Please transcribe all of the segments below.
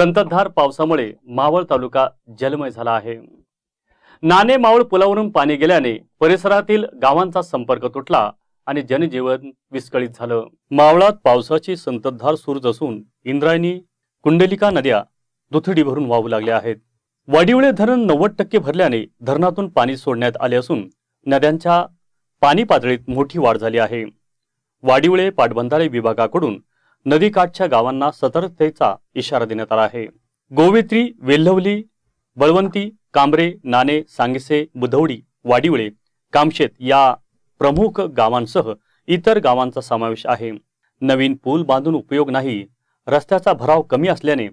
संततधार पावसामुळे मावळ तालुका जलमय झाला आहे. नाणे मावळ पुलावरून पाणी गेल्याने परिसरातील गावांचा संपर्क तुटला आणि जनजीवन विस्कळीत झालं. मावळात पावसाची संततधार सुरूच असून इंद्रायणी कुंडलिका नद्या दुथडी भरून वाहू लागल्या आहेत. वाडिवळे धरण नव्वद टक्के भरल्याने धरणातून पाणी सोडण्यात आले असून नद्यांच्या पाणी पातळीत मोठी वाढ झाली आहे. वाडिवळे पाटबंधारे विभागाकडून नदीकाठच्या गावांना सतर्कतेचा इशारा देण्यात आला आहे. गोवित्री वेल्हवली बळवंती कांबरे नाणे सांगसे बुधवडी वाडिवळे कामशेत या प्रमुख गावांसह इतर गावांचा समावेश आहे. नवीन पूल बांधून उपयोग नाही. रस्त्याचा भराव कमी असल्याने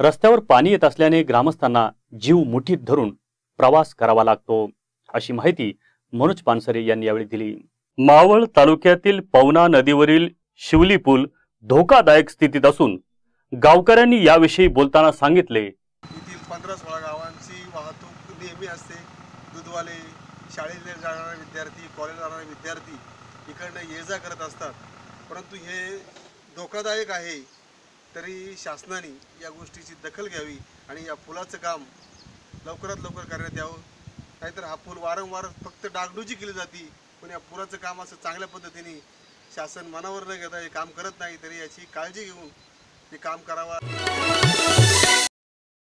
रस्त्यावर पाणी येत असल्याने ग्रामस्थांना जीव मुठीत धरून प्रवास करावा लागतो अशी माहिती मनोज पानसरे यांनी यावेळी दिली. मावळ तालुक्यातील पवना नदीवरील शिवली पूल धोकादायक स्थितीत असून गावकऱ्यांनी याविषयी बोलताना सांगितले. येथील पंधरा सोळा गावांची वाहतूक नेहमी असते. दूधवाले शाळेला जाणारे विद्यार्थी कॉलेजला जाणारे विद्यार्थी इकडनं ये जा करत असतात. परंतु हे धोकादायक आहे तरी शासनाने या गोष्टीची दखल घ्यावी आणि या पुलाचं काम लवकरात लवकर करण्यात यावं. नाहीतर हा पूल वारंवार फक्त डागडुजी केली जाते पण या पुलाचं काम असं चांगल्या पद्धतीने शासन मनावर न घेता हे काम करत नाही तरी याची काळजी घेऊन हे काम करावा.